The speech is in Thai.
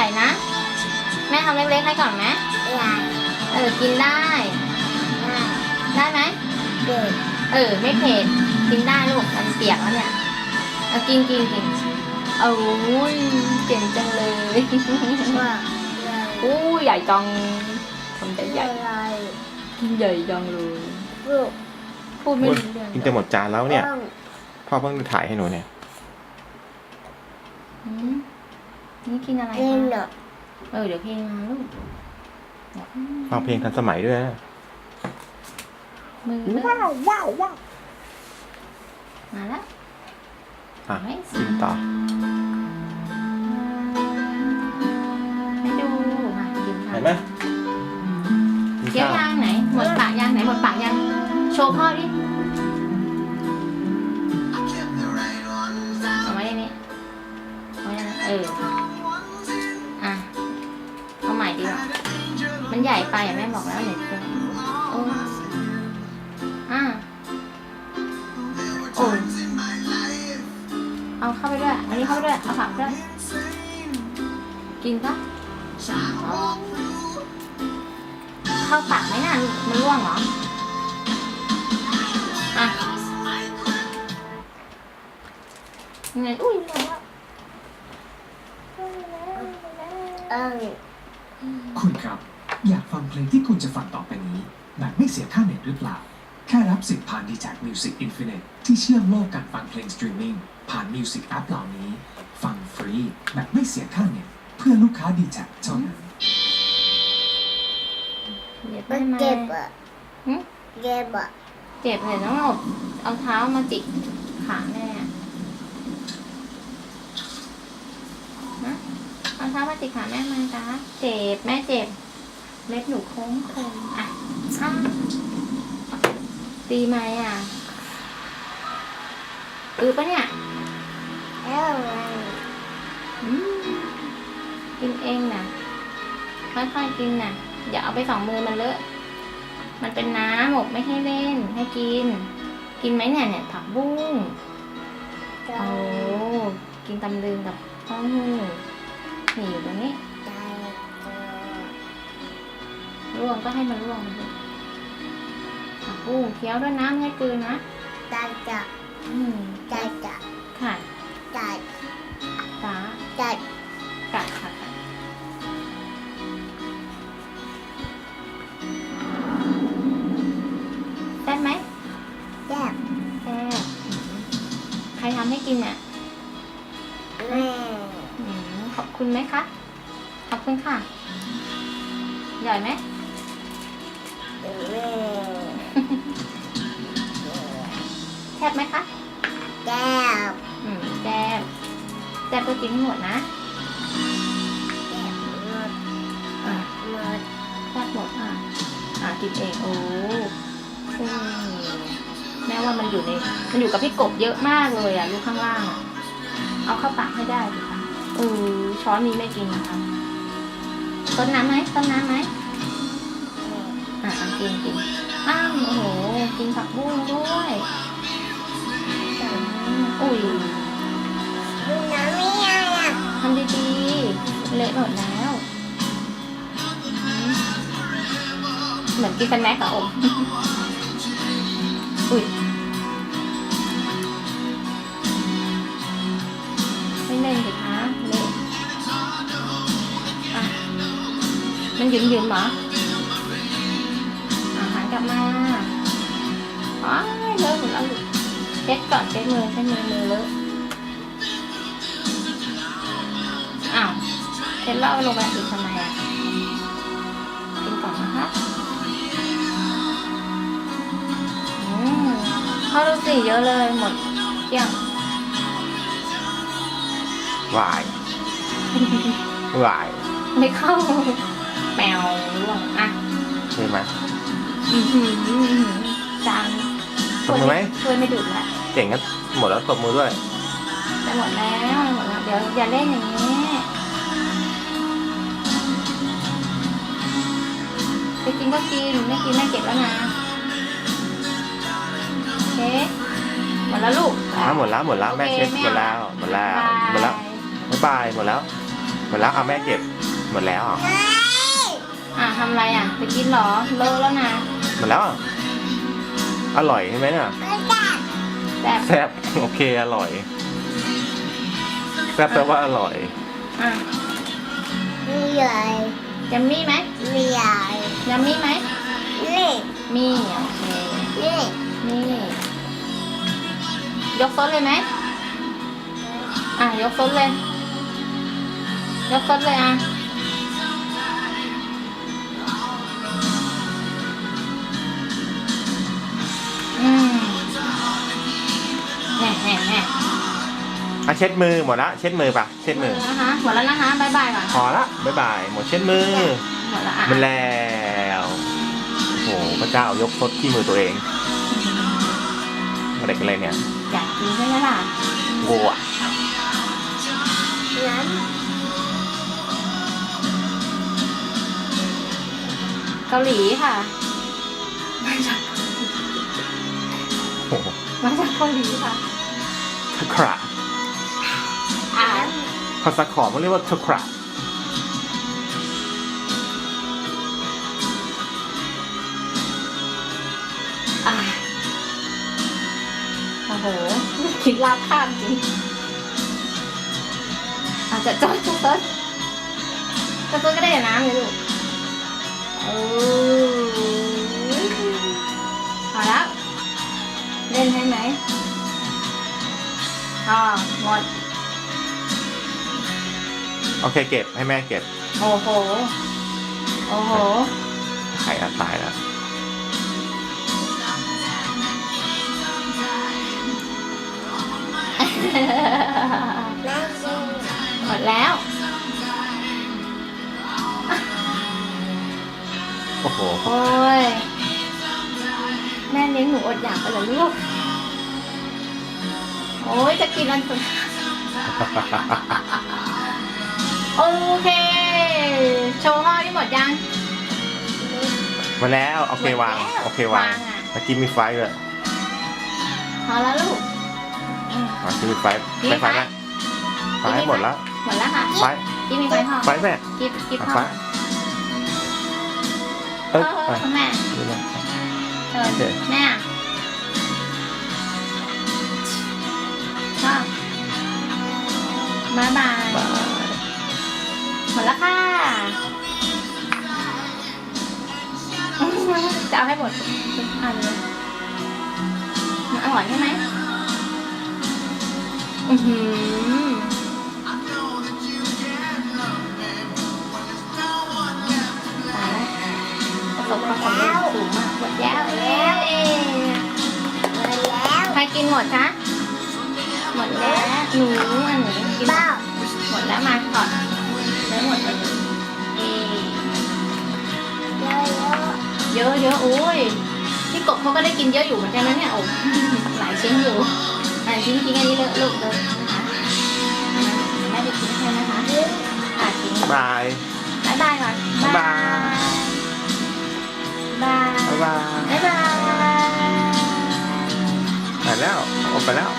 ญ่ๆนะ แม่ทำเล็กๆให้ก่อนไหมใหญ่เออกินได้ ได้ไหมเด็กเออ ไม่เผ็ดกินได้ลูกมันเปียกแล้วเนี่ยเอากินกินกินเอาอุ้ยเก่งจังเลยว่าใหญ่อู้ใหญ่จังทำได้ใหญ่อะไรกินใหญ่จังเลยลูกพูดไม่รู้เรื่องกินจะหมดจานแล้วเนี่ยต้องพ่อเพิ่งถ่ายให้หนูเนี่ยอืม นี่กินอะไรกินคะเนาะเออเดี๋ยวเพลงมาลูกฟังเพลงทันสมัยด้วยนะมือเริ่มว้าวว้าวว้าวมาแล้วอะไม่กินต่อไม่ดูมากินค่ะเห็นไหมกินเคี้ยวข้าว ยางไหน หมดปากยางไหน หมดปากยางโชว์พ่อดิเอาไว้ในนี้เอาไว้ในนั้นเออ ใหญ่ไปแม่บอกแล้วเดี๋ยวจะโอ้อะโอ้ยเอาเข้าไปด้วย อันนี้เข้าไปด้วย เอาผักด้วย กินปะเข้าปากไหมน่ะมันร่วงเหรอ อะยังไงอุ้ยร่วงแล้ว เออ คุณครับ อยาก ฟังเพลงที่คุณจะฟังต่อไปนี้ แบบไม่เสียค่าเน็ตหรือเปล่า แค่รับสิทธิ์ผ่าน d t แท Music Infinite ที่เชื่อมโลกการฟังเพลงสตรีมมิ่งผ่าน Music App เหล่านี้ ฟังฟรี แบบไม่เสียค่าเน็ตเพื่อลูกค้า d t แทเท่านั้นเจ็บมันไหมเจ็บอะหึเจ็บอะเจ็บเลยต้องเอาเอาเท้ามาจิกขาแม่นะเอาเท้ามาจิกขาแม่มาจ้าเจ็บแม่เจ็บ เล็บหนูโค้งโค้งอะอ้าวตีไหมอะอือปะเนี่ยแล้วไงอืมกินเองนะค่อยๆกินนะอย่าเอาไปสองมือมันเลอะ มันเป็นน้ำหมกไม่ให้เล่น ให้กิน กินไหมเนี่ยเนี่ยผักบุ้งใจโอ้กินตำลึงกับข้าวหูนี่อยู่ตรงนี้ ร่วงก็ให้มันร่วงไปสิผักบุ้งเคี้ยวด้วยน้ำให้กลืนนะใจจะอืมใจจะค่ะใจตาใจกัดค่ะกัดแซ่บไหมแซ่บแซ่บใครทำให้กินเนี่ยแม่อืมขอบคุณไหมคะ ขอบคุณค่ะใหญ่อยไหม แม่แซ่บไหมคะแซ่บอืมแซ่บแซ่บก็กินให้หมดนะแซ่บหมดอ่าหมดแซ่บหมดอะอ่ากินเองโอ้อืมแม่ว่ามันอยู่ในมันอยู่กับพี่กบเยอะมากเลยอะลูกข้างล่างอะเอาเข้าปากให้ได้สิคะเออช้อนนี้ไม่กินนะคะต้นน้ำไหมต้นน้ำไหม อะอะกินกินอ้าวโอ้โห กินผักบุ้งด้วยอุ้ยดูน้ำไม่ยังอะทำดีๆ เละหมดแล้ว เหมือนกินสแน็คอะอมอุ้ยไม่เล่นสิคะเละอะมันหยืมยืมหรอ อาหันกลับมาอ๋อเลอะหมดแล้วลูกเช็ดก่อนเช็ดมือเช็ดมือมือเลอะอ้าวเช็ดแล้วเอาลงไปอีกทำไมอะกินก่อนนะคะอืมเข้าดูสิเยอะเลยหมดเกลี้ยงหวายหวาย ไม่เข้าแมวร่วงอะ ใช่ไหมอื้อหือ จานตบมือไหมช่วยไม่ดูดละเก่งก็หมดแล้วตบมือด้วยจะหมดแล้วหมดแล้วเดี๋ยวอย่าเล่นอย่างนี้จะกินก็กินไม่กินไม่เก็บแล้วนะโอเคหมดแล้วลูกอ่าหมดแล้วหมดแล้วแม่เช็ดหมดแล้วหมดแล้วหมดแล้วบ๊ายบายหมดแล้วบหมดแล้วเอาแม่เก็บหมดแล้วเหรอเฮ้ยอะทำอะไรอะ ไปกินเหรอ เลอะแล้วนะ หมดแล้วเหรออร่อยใช่ไหมเนี่ยไม่จับแบบแซ่บโอเคอร่อย แซ่บแปลว่าอร่อยอะมีใหญ่ยัมมี่ไหมมีใหญ่ยัมมี่ไหมนี่ มีโอเคนี่ นี่ยกซดเลยไหมอะยกซดเลย ยกซดเลยอะ แน่แน่แน่อะเช็ดมือหมดละเช็ดมือปะเช็ดมือนะคะหมดแล้วนะคะบายบายก่อนพอละบ๊ายบายหมดเช็ดมือหมดแล้วอะมันแล้วโอ้โหพระเจ้ายกทดที่มือตัวเองเด็กอะไรเนี่ยอยากกินใช่ไหมล่ะวัวน้เกาหลีค่ะโอ้โหมาจากเกาหลีค่ะ ทะคระอ่าภาษาขอมเขาเรียกว่าทะคระอ่าโอ้โหคิดลาบข้ามจริงอาจจะจอยจะต้นจะต้นก็ได้น้ำเลยลูก เคเก็บให้แม่เก็บโอ้โห โอ้โห ไข่อะตายแล้วำแม่กินหมดแล้ว โอ้โห โอ้ย แม่เลี้ยงหนูอดอยากไปเหรอลูก โอ้ยจะกินอันสุด โอเค โชว์ห่อที่หมดยัง มาแล้วโอเควางหมดแล้วโอเควางวางอะ เมื่อกี้มีไฟเลยพอแล้วลูกอืม เมื่อกี้มีไฟมีไม่ไฟ ไฟนะไฟให้หมดแล้วหมดแล้วค่ะไฟกิ๊บมีไฟห่อไฟแม่กิ๊บกิ๊บอะห่อไฟเอเอ้ยออะแม่นี่นะเชิญโอเค แม่ เอาให้หมดอันเลยมันอร่อยใช่ไหมอือหือตายแล้วประสบความสำเร็จสูงมากหมดแล้วแล้วเองมาแล้วใครกินหมดคะหมดแล้วหนูอันหนูกินหมดแล้วมาถอดแล้วหมดเลย เอเยอะเยอะเยอะโอ้ยพี่กบเขาก็ได้กินเยอะอยู่เหมือนกันนะเนี่ยโอ้หลายชิ้นอยู่หลายชิ้นกินอันนี้เลอะลูกเลยนะคะอันนั้นเดี๋ยวแม่จะกินให้นะคะๆกินอะกินบายบายบายก่อนบ๊ายบายบายบ๊ายบายบายบายไปแล้วออกไปแล้ว